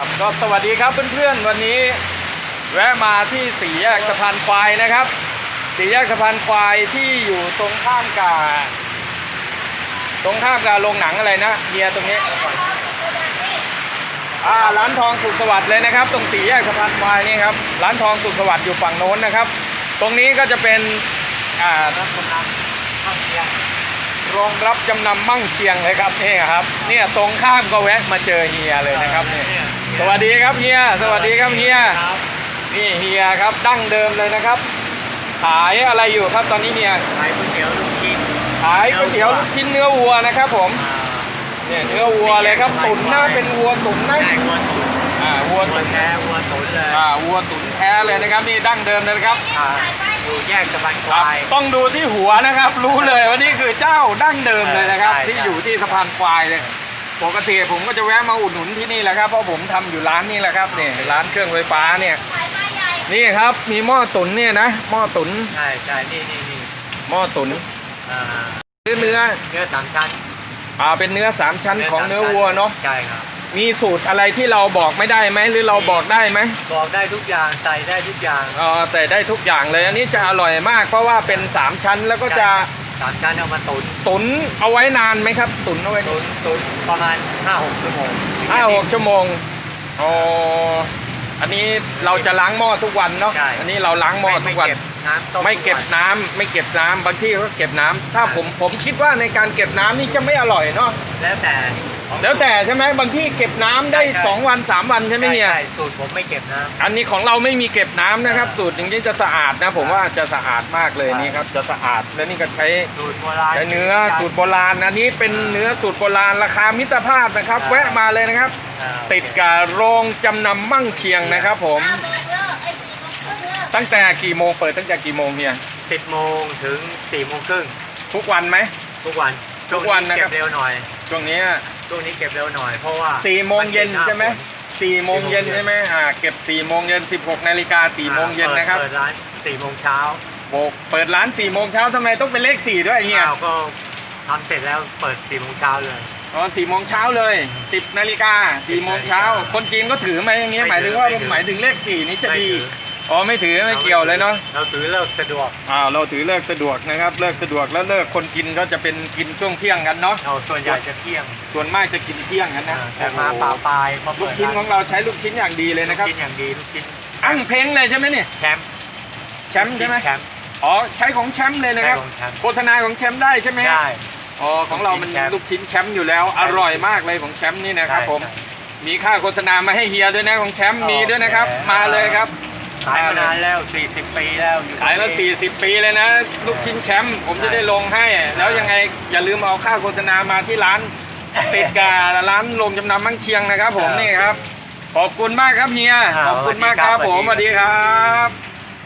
ครับก็สวัสดีครับเพื่อนๆวันนี้แวะมาที่สี่แยกสะพานควายนะครับ สี่แยกสะพานควายที่อยู่ตรงข้ามกับตรงข้ามกับโรงหนังอะไรนะเฮียตรงนี้อ่าร้านทองสุขสวัสดิ์เลยนะครับ ตรงสี่แยกสะพานควายนี่ครับร้านทองสุขสวัสดิ์อยู่ฝั่งโน้นนะครับ ตรงนี้ก็จะเป็นอ่า รับกำลังข้างเคียงโรงรับจำนำมั่งเชียงเลยครับนี่ครับ เนี่ยตรงข้ามก็แวะมาเจอเฮียเลยนะครับนี่สวัสดีครับเฮีย สวัสดีครับเฮียครับนี่เฮียครับดั้งเดิมเลยนะครับ ขายอะไรอยู่ครับตอนนี้เฮียขายก๋วยเตี๋ยวลูกชิ้นขายก๋วยเตี๋ยวลูกชิ้นเนื้อวัวนะครับ ผมอ่าเนี่ยเนื้อวัวเลยครับตุ๋นหน้าเป็นวัวตุ๋นนะใช่วัวตุ๋นอ่าวัววัวตุ๋นแท้วัวตุ๋นเลยอ่าวัวตุ๋นแท้เลยนะครับ นี่ดั้งเดิมเลยนะครับ อ่าอยู่แยกสะพานคครับวาย ต้องดูที่หัวนะครับ รู้เลยว่านี่คือเจ้าดั้งเดิมเลยนะครับใช่ที่ใช่อยู่ที่สะพานควายเลยปกติผมก็จะแวะมาอุดหนุนที่นี่แหละครับเพราะผมทำอยู่ร้านนี้แหละครับเนี่ยร้านเครื่องไฟฟ้าเนี่ยนี่ครับมีหม้อตุ๋นเนี่ยนะหม้อตุ๋นใช่ใช่นี่นี่นี่หม้อตุ๋นอ่าเนื้อเนื้อเนื้อสามชั้นอ่าเป็นเนื้อสามชั้นของเนื้อวัวเนาะใช่ครับ มีสูตรอะไรที่เราบอกไม่ได้ไหมหรือเราบอกได้ไหมบอกได้ทุกอย่างใส่ได้ทุกอย่างเออแต่ได้ทุกอย่างเลยอันนี้จะอร่อยมาก เพราะว่าเป็นสามชั้นแล้วก็จะสามชั้นเอามาตุ๋นตุ๋นเอาไว้นานไหมครับ ตุ๋นเอาไว้ตุ๋นตุ๋นประมาณห้าหกชั่วโมงห้าหกชั่วโมงอ๋ออันนี้เราจะล้างหม้อทุกวันเนาะใช่อันนี้เราล้างหม้อทุกวันไม่เก็บน้ำต้มไม่เก็บทุวันน้ำไม่เก็บน้ำบางที่ก็เก็บน้ำถ้าผมผมคิดว่าในการเก็บน้ำนี่จะไม่อร่อยเนาะแล้วแต่ แล้วแต่ใช่ไหมบางที่เก็บน้ำได้ใช่ใช่ สองวันสามวันใช่ไหมเฮีย ใช่สูตรผมไม่เก็บน้ำอันนี้ของเราไม่มีเก็บน้ำนะครับ สูตรอย่างนี้จะสะอาดนะ ผมว่าจะสะอาดมากเลยใช่นี่ครับ จะสะอาดแล้วนี่ก็ใช้สูตรโบราณ ใช้เนื้อสูตรโบราณอันนี้เป็นเนื้อสูตรโบราณราคามิตรภาพนะครับใช่แวะมาเลยนะครับ อ่าติดกับโรงจำนำมั่งเชียงนะครับ ผม ตั้งแต่กี่โมงเปิดตั้งแต่กี่โมงเนี่ย สิบโมงถึงสี่โมงครึ่งทุกวันไหมทุกวัน ทุกวันนะครับเก็บเร็วหน่อยช่วงนี้ช่วงนี้เก็บเร็วหน่อยเพราะว่าสี่โมงเย็นใช่ไหมสี่โมงเย็นสี่โมงเย็นใช่ไหมอ่าเก็บสี่โมงเย็นสิบหกนาฬิกาสี่โมงเย็นนะครับ เปิดร้านสี่โมงเช้าโบกเปิดร้าน4ี่โมงเช้าทำไมต้องเป็นเลข 4 ด้วยเฮียอ้าวก็ทำเสร็จแล้วเปิดสี่โมงเช้าเลยอ๋อสี่โมงเช้าเลย 10นาฬิกาสี่โมงเช้า คนจีนก็ถือไหมอย่างเงี้ยหไม่มายถืถึองว่าไม่ถือ หมายถึงเลข 4 นี้จะไม่ดีถือ อ๋อไม่ถือไม่เกี่ยวเลยเนาะเราถือเลิกสะดวกอ้าวเราถือเลิกสะดวกนะครับเลิกสะดวกแล้วเลิกคนกินก็จะเป็นกินช่วงเที่ยงกันเนาะเราส่วนใหญ่จะเที่ยง ส่วนมากจะกินเที่ยงกันนะแต่มาป่าปลายพอลูเปิกดชิ้นของเราใช้ลูกชิ้นอย่างดีเลยนะครับกินอย่างดีลูกชิ้นอั้งเพ้งเลยใช่ไหมเนี่ยแชมป์แชมป์ใช่ไหมแชมป์อ๋อใช้ของแชมป์เลยนะครับใช่ของแชมป์โฆษณาของแชมป์ได้ใช่ไหมฮะได้อ๋อของเรามันลูกชิ้นแชมป์ลูกชิ้นแชมป์อยู่แล้วอร่อยมากเลยของแชมป์นี่นะครับผมใช่มีค่าโฆษณามาให้เฮียด้วยนะของแชมป์มีด้วยนะครับโอเคมาเลยครับ ขายมานานแล้ว 40 ปีแล้วอยู่ขายมาตรงนี้40 ปีเลยนะ ลูกชิ้นแชมป์ผมจะได้ลงให้ แล้วยังไงอย่าลืมเอาค่าโฆษณามาที่ร้านติดกับร้านโรงจำนำมั่งเชียงนะครับ ผมนี่ครับ ขอบคุณมากครับเฮียอ่าขอบคุณมากครับสวัสดีครับผมสวัสดีครับ